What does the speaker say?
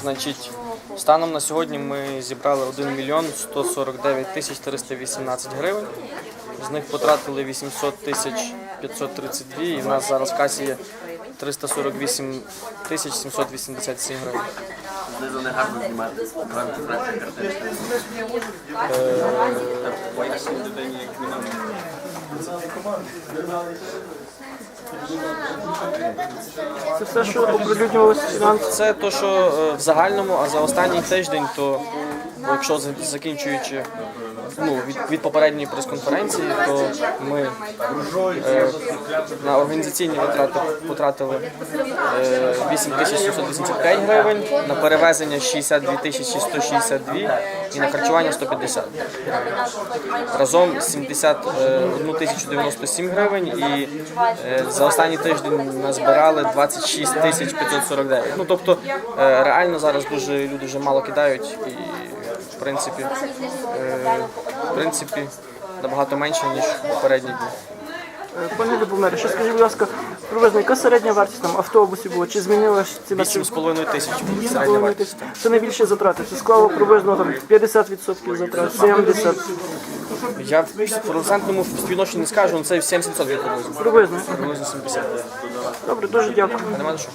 Значить, станом на сьогодні ми зібрали 1 мільйон 149 тисяч 318 гривень. З них потратили 800 тисяч 532 і в нас зараз в касі є 348 тисяч 787 гривень. Знизу не гарно знімати. Це все, що оприлюднювалося фінансово. Це то, що е, в загальному, а за останній тиждень, то якщо за- закінчуючи ну, від, від попередньої прес-конференції, то ми е, на організаційні витрати потратили е, 8785 гривень, на перевезення 62 тисячі 162 і на харчування 150. Разом 71 тисячу 97 гривень і е, за останній тиждень назбирали 26 тисяч 549. Ну тобто е, реально зараз дуже люди вже мало кидають і в принципі, е, в принципі набагато менше ніж попередні дні. Е, Пане Любомире, ще скажіть, будь ласка, приблизно яка середня вартість там автобусів була? Чи змінилася ціна? 8,5 тисяч з середня вартість. Це найбільші затрати. Це склало приблизно там 50% затрат, 70%. Я в процентному співношенні не скажу, але це 70% приблизно. Приблизно. Приблизно 70. Добре, дуже дякую. Нема на що.